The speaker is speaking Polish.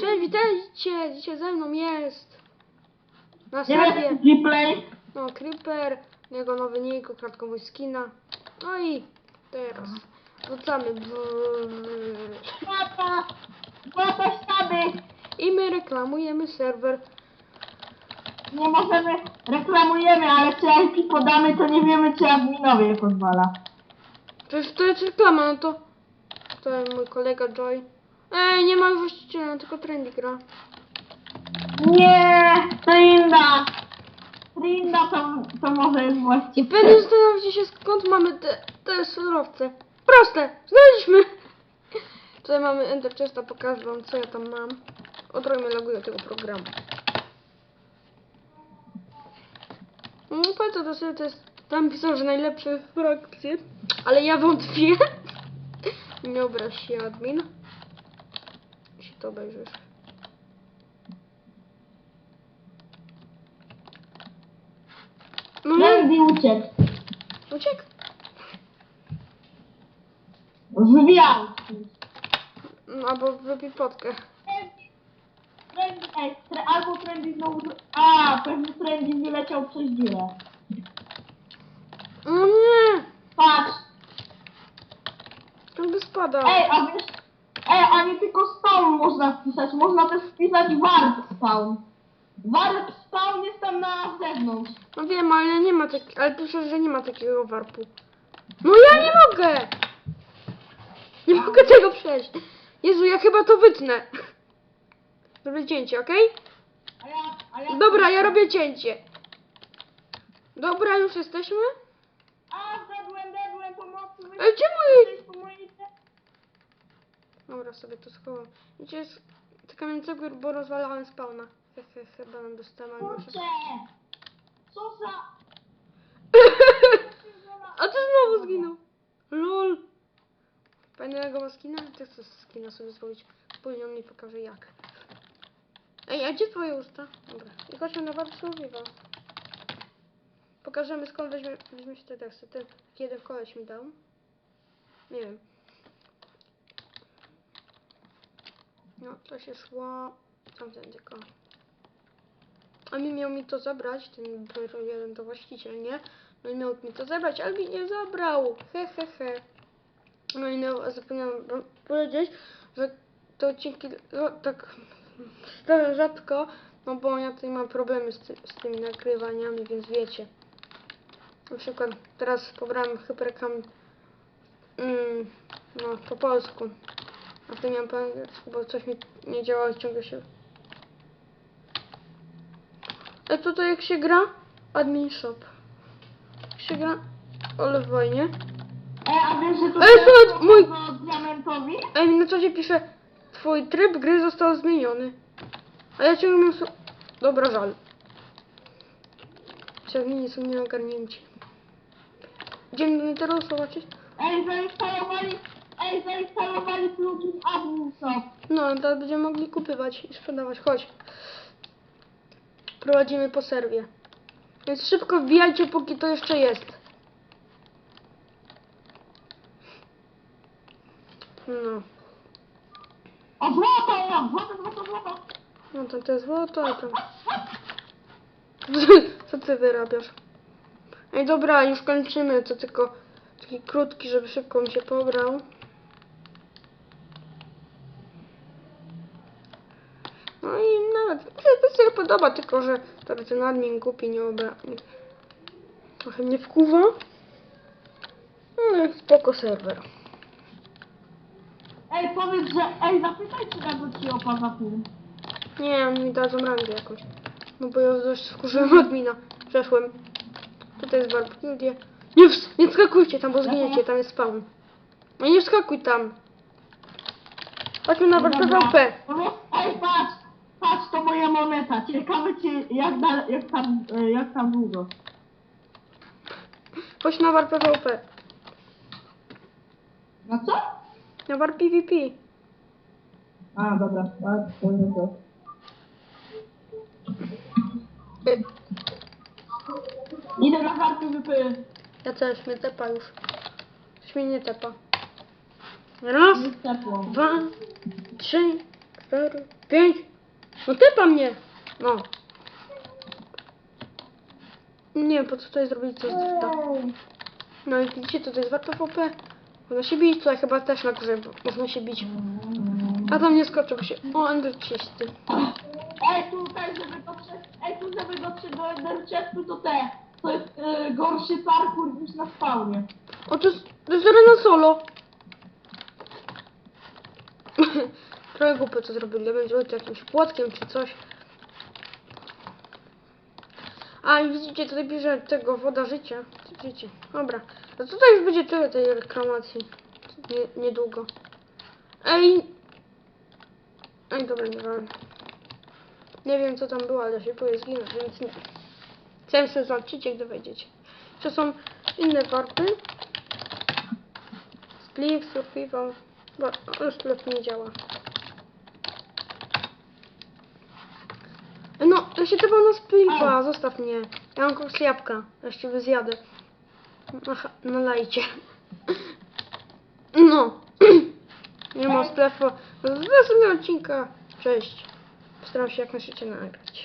Cześć, witajcie! Dzisiaj ze mną jest na serwie replay. no, Creeper, jego nowy nick, kratką mój skina. No i teraz wrzucamy w- Łapa. Łapa sztaby. i my reklamujemy serwer. Nie możemy, reklamujemy, ale czy IP podamy, to nie wiemy, czy adminowie pozwala. Przecież to jest reklama, no to to mój kolega Joy. Ej, nie ma właściciela, tylko Trendy gra. Nie, to inna. Trinda to, to może jest I pewnie zastanawiacie się skąd mamy te, te surowce. Proste! Znaleźliśmy! Tutaj mamy Ender Chesta, pokażę wam co ja tam mam. Odrojmy loguję tego programu. No po co to sobie to jest... Tam pisał, że najlepsze frakcje, ale ja wątpię. Nie obraź się admin. To obejrzysz. No nie, Trendy uciekł. uciekł. Zwiał. No, albo wypij potkę. Tre, albo Trendy znowu... A, pewnie Trendy wyleciał przez dziurę. No nie! Patrz. On by spadał. Ej, a wiesz... Nie tylko spawn można wpisać, można też wpisać warp spawn. Warp spawn jest tam na zewnątrz. No wiem, ale nie ma tak, ale pisze, że nie ma takiego warpu. No ja nie mogę! Nie mogę tego przejść. Jezu, ja chyba to wytnę. Zrobię cięcie, okej? A ja, a ja... Dobra, ja robię cięcie. Dobra, już jesteśmy? A, zjadłem, zjadłem pomocy. Ej, czemu jej... Dobra, sobie to schowam. Wiecie, jest taka mięcego, bo rozwalałem spawna. Hehe, chyba nam dostałem. Kurczę! Co za... A ty znowu zginął. Lol. Fajnego ma skina? Ty chcesz skina sobie zrobić. Później on mi pokaże jak. Ej, a gdzie twoje usta? Dobra. I chodźmy na Warszawiego. Pokażemy skąd weźmie, weźmie się te teksty. Ten jeden koleś mi dał. Nie wiem. No, to się szło. Tamten tylko. A mi miał mi to zabrać, ten jeden to właściciel, nie? No i miał mi to zabrać, ale mi nie zabrał. He, he, he. No i no, zapomniałam powiedzieć, że te odcinki no, tak stale rzadko, no bo ja tutaj mam problemy z, ty, z tymi nagrywaniami, więc wiecie. Na przykład teraz pobrałem hypercam mm, no, po polsku, a wtedy miałem po angielsku, bo coś mi nie działało i ciągle się... A tutaj jak się gra? Admin shop. Jak się gra? Ale fajnie. Ej, a wiesz, że to Ej, słuchaj, mój- diamentowi? Ej, na czacie pisze Twój tryb gry został zmieniony. A ja ciągle su- Dobra, żal. Ciągnienie są nieogarnięci. Idziemy do Netheru zobaczyć? Ej, zainstalowali... Ej, zainstalowali plugin shop. No, teraz będziemy mogli kupywać i sprzedawać. Chodź. Prowadzimy po serwie. Więc szybko wbijajcie, póki to jeszcze jest. No. O, złoto! Złoto, złoto, złoto! No to to jest złoto, a tam... Co ty wyrabiasz? Ej, dobra, już kończymy. To tylko taki krótki, żeby szybko mi się pobrał. No i nawet, mi się podoba, tylko że to ten admin głupi nie obra... Trochę mnie wkuwa. No, spoko serwer. Ej, powiedz, że... Ej, zapytaj, czy dadzą ci opa za film. Nie, mi dadzą rangę jakąś. No bo ja dość wkurzyłem admina. Przeszłem. Tutaj jest warp gildie. Nie, nie wskakujcie tam, bo zginiecie, tam jest spawn. No nie wskakuj tam. Chodźmy na. PvP. Powiedz, ej, patrz! Patrz, to moja moneta. Ciekawe ci, jak, da, jak, tam, e, jak tam długo. Chodź na warp PvP. Na co? Na warp PvP. A, dobra. A, to nie to. Idę na karty wypy. Ja też, mnie tepa już. Coś mnie nie tepa. Raz, dwa, trzy, cztery, pięć. No typa mnie. No. Nie wiem po co tutaj zrobić coś drifta. No i widzicie, to jest warto PvP. Można się bić, tutaj chyba też na górze można się bić. A tam nie skoczę, bo się... O, Ender czysty. Ej, tutaj, żeby dotrzeć, ej, tu, żeby dotrzeć do Enderchestu, to te, to jest e, gorszy parkour niż na spawnie. O, to jest, to jest arena solo. Trochę głupio to zrobili. Zrobił to jakimś płotkiem czy coś. A i widzicie, tutaj pisze tego woda życia. Widzicie. Dobra. No tutaj już będzie tyle tej reklamacji. Nie, niedługo. Ej! Ej, dobra, nie wiem. Nie wiem co tam było, ale się boję zginąć, więc nie. Chciałem sobie zobaczyć, jak dowiedzieć. To są inne warpy. Split, survival. Bo już nie działa. Ja się chyba na splifa, zostaw mnie. Ja mam koks jabłka. Ja się wyzjadę. Aha, nalajcie. No. Nie ma sklepu. Do następnego odcinka. Cześć. Postaram się jak najszybciej nagrać.